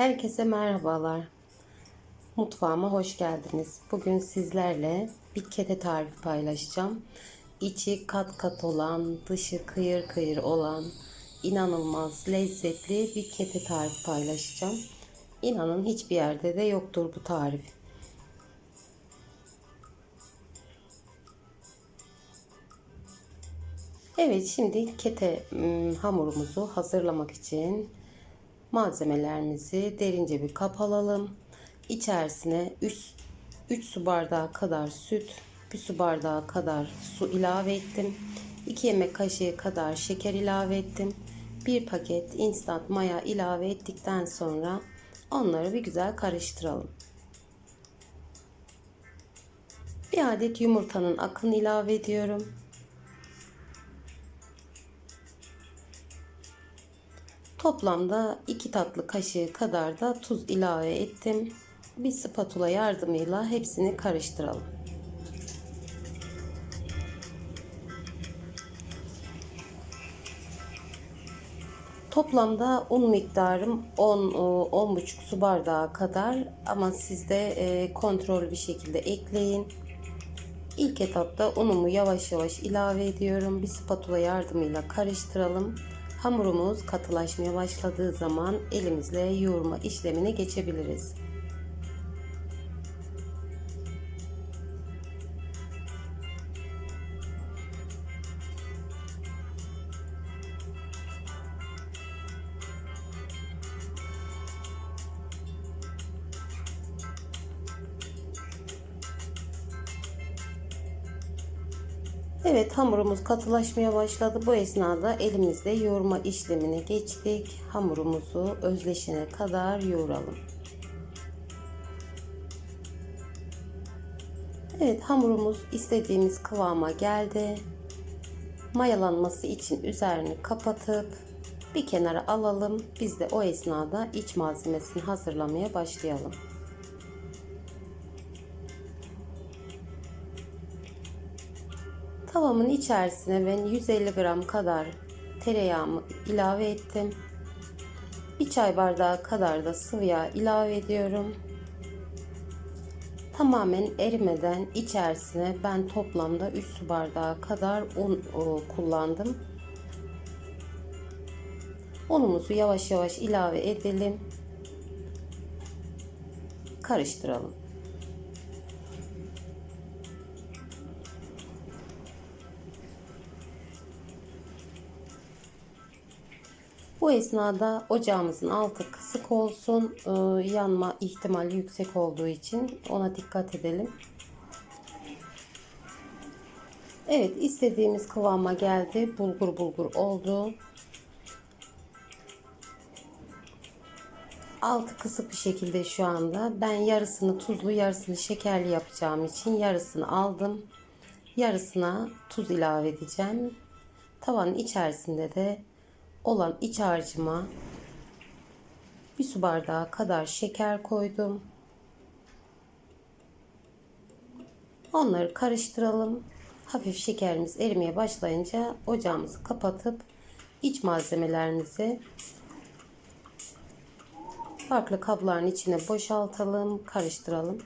Herkese merhabalar. Mutfağıma hoş geldiniz. Bugün sizlerle bir kete tarifi paylaşacağım. İçi kat kat olan, dışı kıyır kıyır olan, inanılmaz lezzetli bir kete tarifi paylaşacağım. İnanın hiçbir yerde de yoktur bu tarif. Evet şimdi kete hamurumuzu hazırlamak için malzemelerimizi derince bir kap alalım. İçerisine 3, 3 su bardağı kadar süt, 1 su bardağı kadar su ilave ettim. 2 yemek kaşığı kadar şeker ilave ettim. 1 paket instant maya ilave ettikten sonra onları bir güzel karıştıralım. Bir adet yumurtanın akını ilave ediyorum. Toplamda 2 tatlı kaşığı kadar da tuz ilave ettim. Bir spatula yardımıyla hepsini karıştıralım. Toplamda un miktarım 10 10,5 su bardağı kadar ama siz de e, kontrol bir şekilde ekleyin. İlk etapta unumu yavaş yavaş ilave ediyorum. Bir spatula yardımıyla karıştıralım. Hamurumuz katılaşmaya başladığı zaman elimizle yoğurma işlemine geçebiliriz. Evet hamurumuz katılaşmaya başladı. Bu esnada elimizle yoğurma işlemine geçtik. Hamurumuzu özleşene kadar yoğuralım. Evet hamurumuz istediğimiz kıvama geldi. Mayalanması için üzerini kapatıp bir kenara alalım. Biz de o esnada iç malzemesini hazırlamaya başlayalım. Tavamın içerisine ben 150 gram kadar tereyağımı ilave ettim. Bir çay bardağı kadar da sıvı yağ ilave ediyorum. Tamamen erimeden içerisine ben toplamda 3 su bardağı kadar un kullandım. Unumuzu yavaş yavaş ilave edelim. Karıştıralım. Bu esnada ocağımızın altı kısık olsun. Ee, yanma ihtimali yüksek olduğu için ona dikkat edelim. Evet istediğimiz kıvama geldi. Bulgur bulgur oldu. Altı kısık bir şekilde şu anda. Ben yarısını tuzlu yarısını şekerli yapacağım için yarısını aldım. Yarısına tuz ilave edeceğim. Tavanın içerisinde de olan iç harcıma bir su bardağı kadar şeker koydum. Onları karıştıralım. Hafif şekerimiz erimeye başlayınca ocağımızı kapatıp iç malzemelerimizi farklı kabların içine boşaltalım, karıştıralım.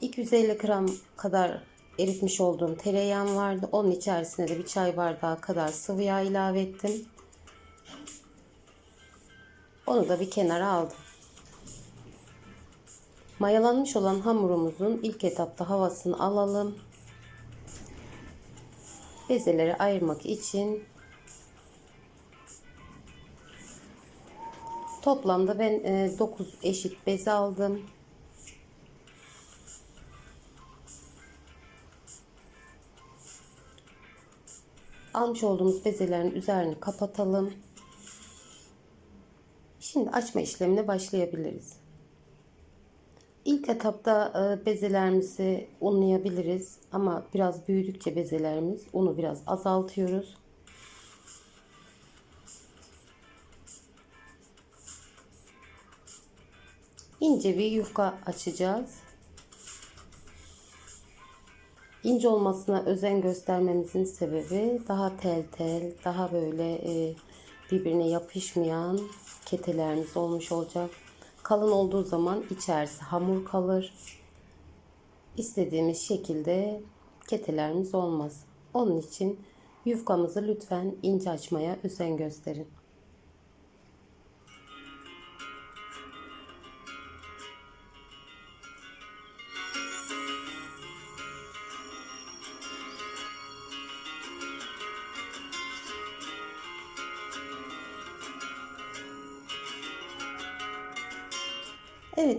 250 gram kadar eritmiş olduğum tereyağım vardı. Onun içerisine de bir çay bardağı kadar sıvı yağ ilave ettim. Onu da bir kenara aldım. Mayalanmış olan hamurumuzun ilk etapta havasını alalım. Bezeleri ayırmak için toplamda ben 9 eşit beze aldım. Almış olduğumuz bezelerin üzerini kapatalım. Şimdi açma işlemine başlayabiliriz. İlk etapta e, bezelerimizi unlayabiliriz ama biraz büyüdükçe bezelerimiz unu biraz azaltıyoruz. İnce bir yufka açacağız. İnce olmasına özen göstermemizin sebebi daha tel tel, daha böyle e, birbirine yapışmayan ketelerimiz olmuş olacak. Kalın olduğu zaman içerisi hamur kalır. İstediğimiz şekilde ketelerimiz olmaz. Onun için yufkamızı lütfen ince açmaya özen gösterin.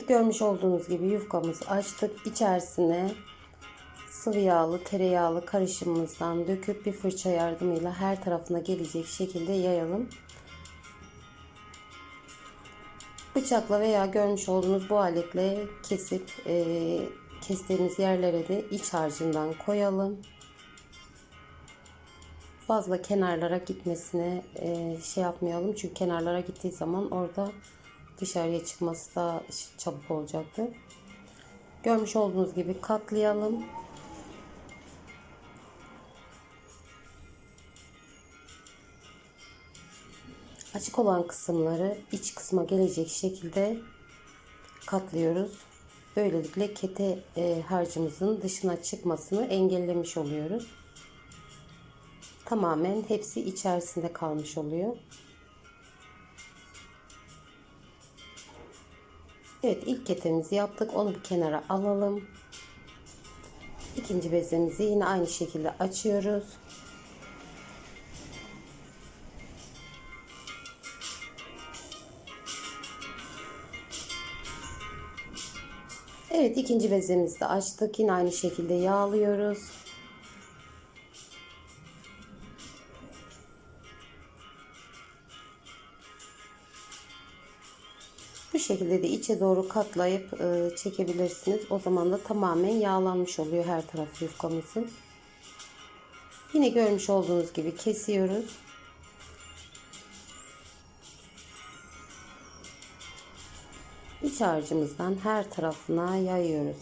Görmüş olduğunuz gibi yufkamızı açtık. İçerisine sıvı yağlı tereyağlı karışımımızdan döküp bir fırça yardımıyla her tarafına gelecek şekilde yayalım. Bıçakla veya görmüş olduğunuz bu aletle kesip e, kestiğimiz yerlere de iç harcından koyalım. Fazla kenarlara gitmesine e, şey yapmayalım çünkü kenarlara gittiği zaman orada dışarıya çıkması da çabuk olacaktır. Görmüş olduğunuz gibi katlayalım. Açık olan kısımları iç kısma gelecek şekilde katlıyoruz. Böylelikle kete e, harcımızın dışına çıkmasını engellemiş oluyoruz. Tamamen hepsi içerisinde kalmış oluyor. Evet ilk ketemizi yaptık. Onu bir kenara alalım. İkinci bezemizi yine aynı şekilde açıyoruz. Evet ikinci bezemizi de açtık. Yine aynı şekilde yağlıyoruz. Şekilde de içe doğru katlayıp e, çekebilirsiniz. O zaman da tamamen yağlanmış oluyor her tarafı yufkamızın. Yine görmüş olduğunuz gibi kesiyoruz. İç harcımızdan her tarafına yayıyoruz.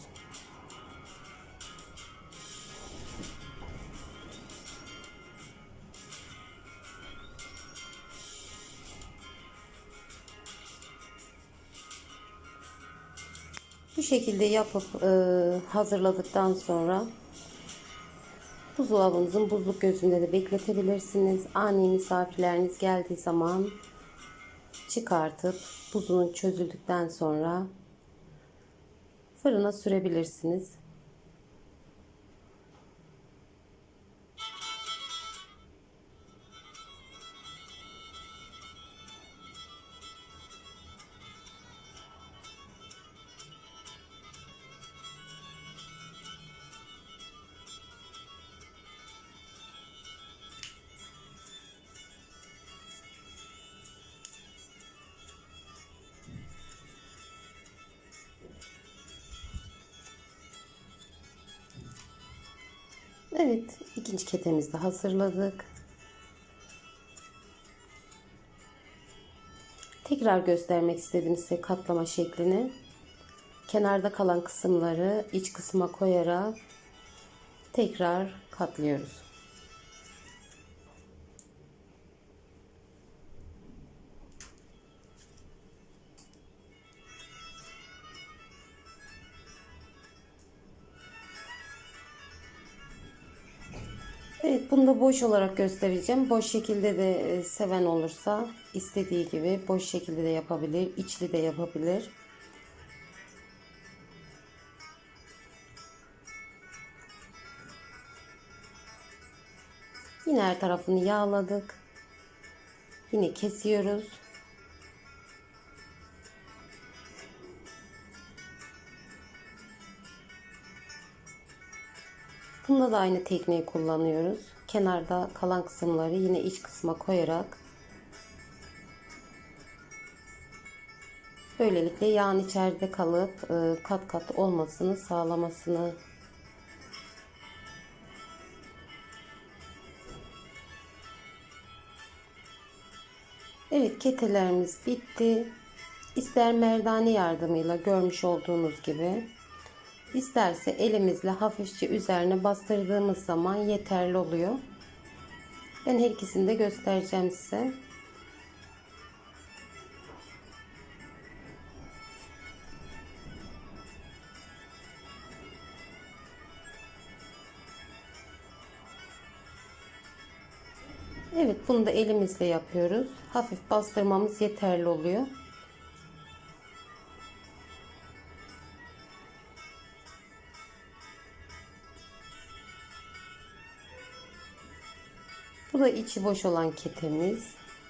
Şekilde yapıp e, hazırladıktan sonra buzdolabınızın buzluk gözünde de bekletebilirsiniz. Ani misafirleriniz geldiği zaman çıkartıp buzunun çözüldükten sonra fırına sürebilirsiniz. Evet, ikinci ketemizi de hazırladık. Tekrar göstermek istedim size katlama şeklini. Kenarda kalan kısımları iç kısma koyarak tekrar katlıyoruz. Evet bunu da boş olarak göstereceğim. Boş şekilde de e, seven olursa istediği gibi boş şekilde de yapabilir. içli de yapabilir. Yine her tarafını yağladık. Yine kesiyoruz. Bunda da aynı tekniği kullanıyoruz. Kenarda kalan kısımları yine iç kısma koyarak böylelikle yağın içeride kalıp e, kat kat olmasını sağlamasını Evet ketelerimiz bitti. İster merdane yardımıyla görmüş olduğunuz gibi İsterse elimizle hafifçe üzerine bastırdığımız zaman yeterli oluyor. Ben her ikisini de göstereceğim size. Evet bunu da elimizle yapıyoruz. Hafif bastırmamız yeterli oluyor. Bu da içi boş olan ketemiz.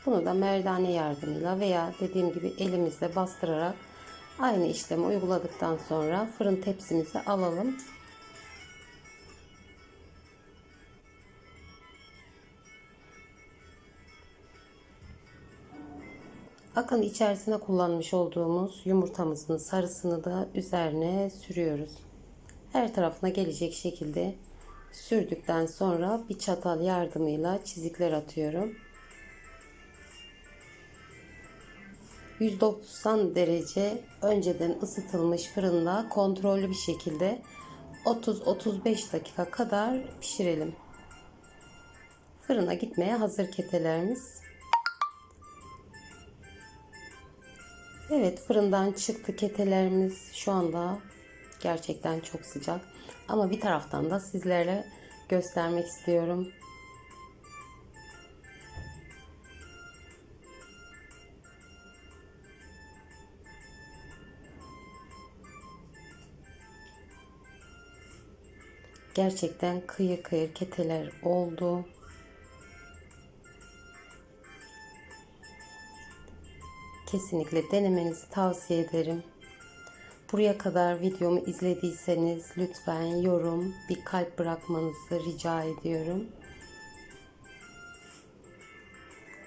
Bunu da merdane yardımıyla veya dediğim gibi elimizle bastırarak aynı işlemi uyguladıktan sonra fırın tepsimize alalım. Bakın içerisine kullanmış olduğumuz yumurtamızın sarısını da üzerine sürüyoruz. Her tarafına gelecek şekilde sürdükten sonra bir çatal yardımıyla çizikler atıyorum. 190 derece önceden ısıtılmış fırında kontrollü bir şekilde 30-35 dakika kadar pişirelim. Fırına gitmeye hazır ketelerimiz. Evet fırından çıktı ketelerimiz şu anda gerçekten çok sıcak. Ama bir taraftan da sizlere göstermek istiyorum. Gerçekten kıyır kıyır keteler oldu. Kesinlikle denemenizi tavsiye ederim. Buraya kadar videomu izlediyseniz lütfen yorum, bir kalp bırakmanızı rica ediyorum.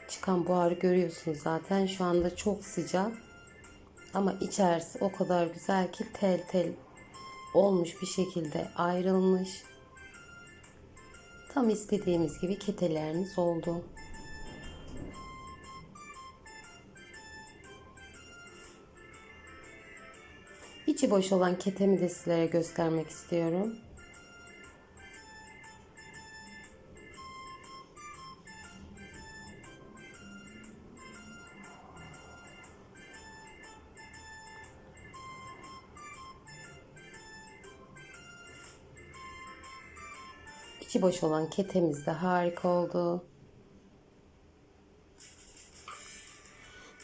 Çıkan buharı görüyorsunuz zaten. Şu anda çok sıcak. Ama içerisi o kadar güzel ki tel tel olmuş bir şekilde ayrılmış. Tam istediğimiz gibi ketelerimiz oldu. İçi boş olan ketemi de sizlere göstermek istiyorum. İçi boş olan ketemiz de harika oldu.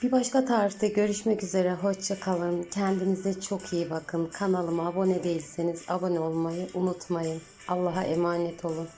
Bir başka tarifte görüşmek üzere. Hoşça kalın. Kendinize çok iyi bakın. Kanalıma abone değilseniz abone olmayı unutmayın. Allah'a emanet olun.